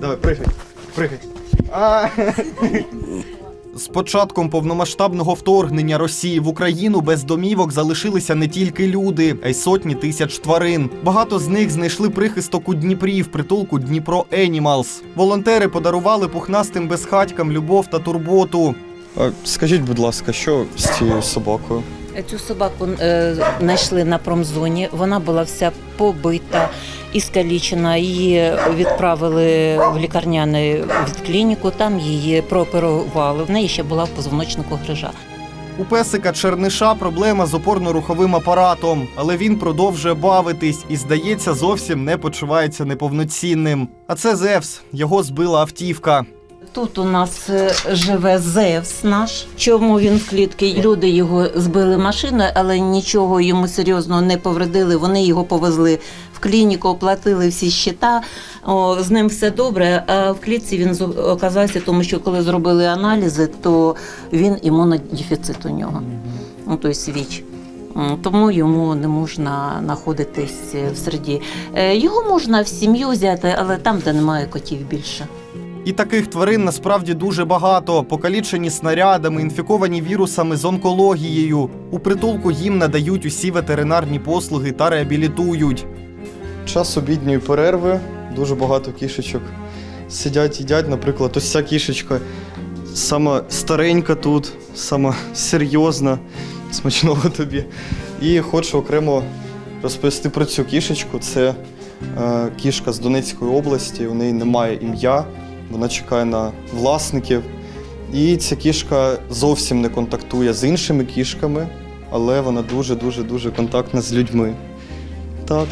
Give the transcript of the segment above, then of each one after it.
Давай, пригай, пригай. А, З початком повномасштабного вторгнення Росії в Україну без домівок залишилися не тільки люди, а й сотні тисяч тварин. Багато з них знайшли прихисток у Дніпрі в притулку Дніпро Енімалс. Волонтери подарували пухнастим безхатькам любов та турботу. а, скажіть, будь ласка, що з цією собакою? Цю собаку е, знайшли на промзоні. Вона була вся побита і скалічена. Її відправили в лікарняну клініку. Там її прооперували. В неї ще була в позвоночнику грижа. У песика Черниша проблема з опорно-руховим апаратом, але він продовжує бавитись і, здається, зовсім не почувається неповноцінним. А це Зевс, його збила автівка. Тут у нас е, живе Зевс наш. Чому він в клітці? Люди його збили машиною, але нічого йому серйозного не повредили. Вони його повезли в клініку, оплатили всі щита. О, з ним все добре. А в клітці він оказався, тому що коли зробили аналізи, то він імунодефіцит у нього. Ну, той свіч. Тому йому не можна знаходитись в середі. Е, Його можна в сім'ю взяти, але там, де немає котів більше. І таких тварин насправді дуже багато, покалічені снарядами, інфіковані вірусами з онкологією. У притулку їм надають усі ветеринарні послуги та реабілітують. Час обідньої перерви, дуже багато кішечок сидять, їдять. Наприклад, ось ця кішечка сама старенька тут, сама серйозна, смачного тобі. І хочу окремо розповісти про цю кішечку. Це е, кішка з Донецької області, у неї немає ім'я, вона чекає на власників. І ця кішка зовсім не контактує з іншими кішками, але вона дуже-дуже дуже контактна з людьми. Так.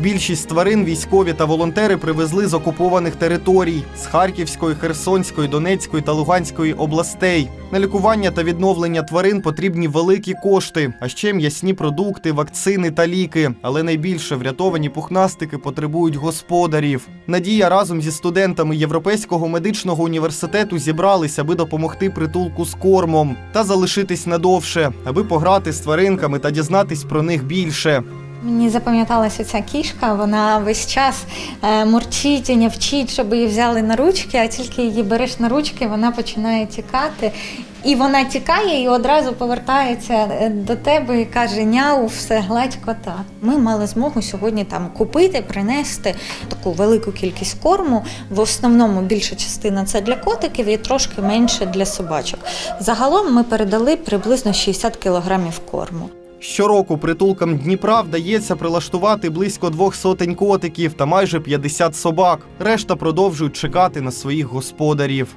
Більшість тварин військові та волонтери привезли з окупованих територій з Харківської, Херсонської, Донецької та Луганської областей. На лікування та відновлення тварин потрібні великі кошти, а ще м'ясні продукти, вакцини та ліки. Але найбільше врятовані пухнастики потребують господарів. Надія разом зі студентами Європейського медичного університету зібрались, аби допомогти притулку з кормом та залишитись надовше, аби пограти з тваринками та дізнатись про них більше. Мені запам'яталася ця кішка, вона весь час е, мурчить і нявчить, щоб її взяли на ручки, а тільки її береш на ручки, вона починає тікати. І вона тікає і одразу повертається е, до тебе і каже: Няу, все, гладь кота. Ми мали змогу сьогодні там купити, принести таку велику кількість корму. В основному більша частина це для котиків і трошки менше для собачок. Загалом ми передали приблизно 60 кілограмів корму. Щороку притулкам Дніпра вдається прилаштувати близько двох сотень котиків та майже 50 собак. Решта продовжують чекати на своїх господарів.